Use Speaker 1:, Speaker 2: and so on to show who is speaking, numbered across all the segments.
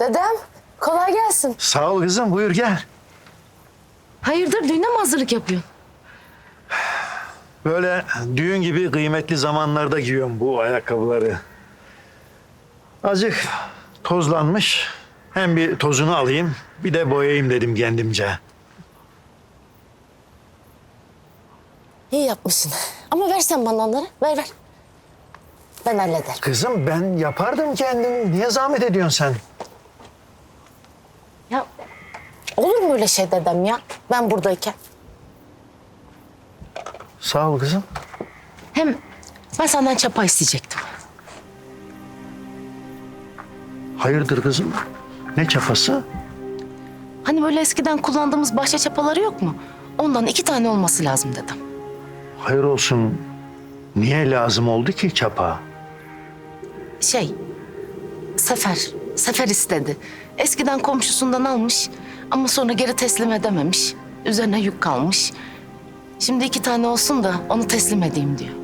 Speaker 1: Dedem kolay gelsin.
Speaker 2: Sağ ol kızım buyur gel.
Speaker 1: Hayırdır düğüne mi hazırlık yapıyorsun?
Speaker 2: Böyle düğün gibi kıymetli zamanlarda giyiyorum bu ayakkabıları. Azıcık tozlanmış. Hem bir tozunu alayım bir de boyayayım dedim kendimce.
Speaker 1: İyi yapmışsın. Ama versen bana onları. Ver ver. Ben hallederim.
Speaker 2: Kızım ben yapardım kendim. Niye zahmet ediyorsun sen?
Speaker 1: Ya olur mu öyle şey dedem ya? Ben buradayken.
Speaker 2: Sağ ol kızım.
Speaker 1: Hem ben senden çapa isteyecektim.
Speaker 2: Hayırdır kızım? Ne çapası?
Speaker 1: Hani böyle eskiden kullandığımız bahçe çapaları yok mu? Ondan iki tane olması lazım dedim.
Speaker 2: Hayır olsun. Niye lazım oldu ki çapa?
Speaker 1: Şey, Sefer, Sefer istedi. Eskiden komşusundan almış ama sonra geri teslim edememiş. Üzerine yük kalmış. Şimdi iki tane olsun da onu teslim edeyim diyor.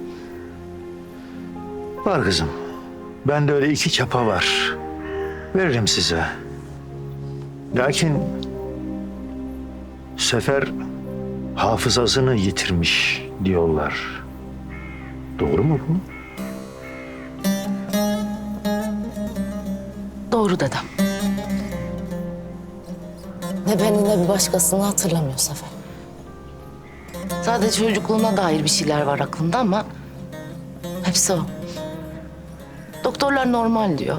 Speaker 2: Var kızım. Bende öyle iki çapa var. Veririm size. Lakin Sefer hafızasını yitirmiş diyorlar. Doğru mu bu?
Speaker 1: Doğru dedem. Ne beni ne bir başkasını hatırlamıyor Sefer. Sadece çocukluğuna dair bir şeyler var aklında ama hepsi o. Doktorlar normal diyor.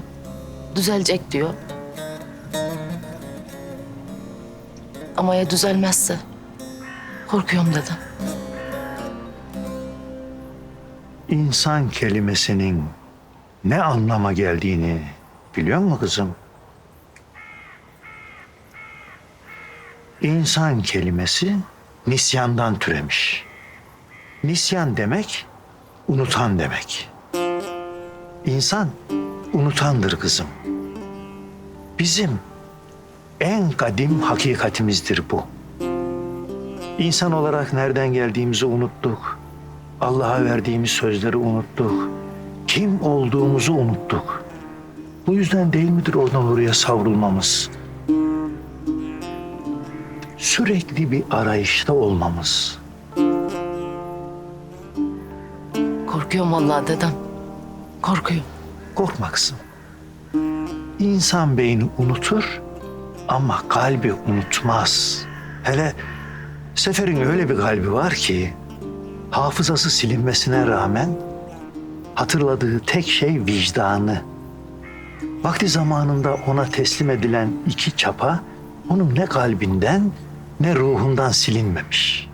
Speaker 1: Düzelecek diyor. Ama ya düzelmezse? Korkuyorum dedim.
Speaker 2: İnsan kelimesinin ne anlama geldiğini biliyor musun kızım? İnsan kelimesi nisyandan türemiş. Nisyan demek unutan demek. İnsan unutandır kızım. Bizim en kadim hakikatimizdir bu. İnsan olarak nereden geldiğimizi unuttuk. Allah'a verdiğimiz sözleri unuttuk. Kim olduğumuzu unuttuk. Bu yüzden değil midir oradan oraya savrulmamız? Sürekli bir arayışta olmamız.
Speaker 1: Korkuyorum vallahi dedem. Korkuyorum.
Speaker 2: Korkma kızım. İnsan beyni unutur ama kalbi unutmaz. Hele Sefer'in öyle bir kalbi var ki hafızası silinmesine rağmen hatırladığı tek şey vicdanı. Vakti zamanında ona teslim edilen iki çapa onun ne kalbinden ne ruhundan silinmemiş.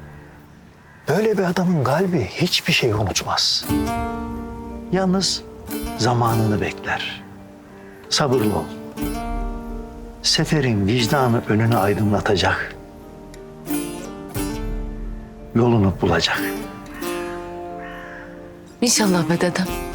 Speaker 2: Böyle bir adamın kalbi hiçbir şey unutmaz. Yalnız zamanını bekler. Sabırlı ol. Seferin vicdanı önünü aydınlatacak. Yolunu bulacak.
Speaker 1: İnşallah be dedem.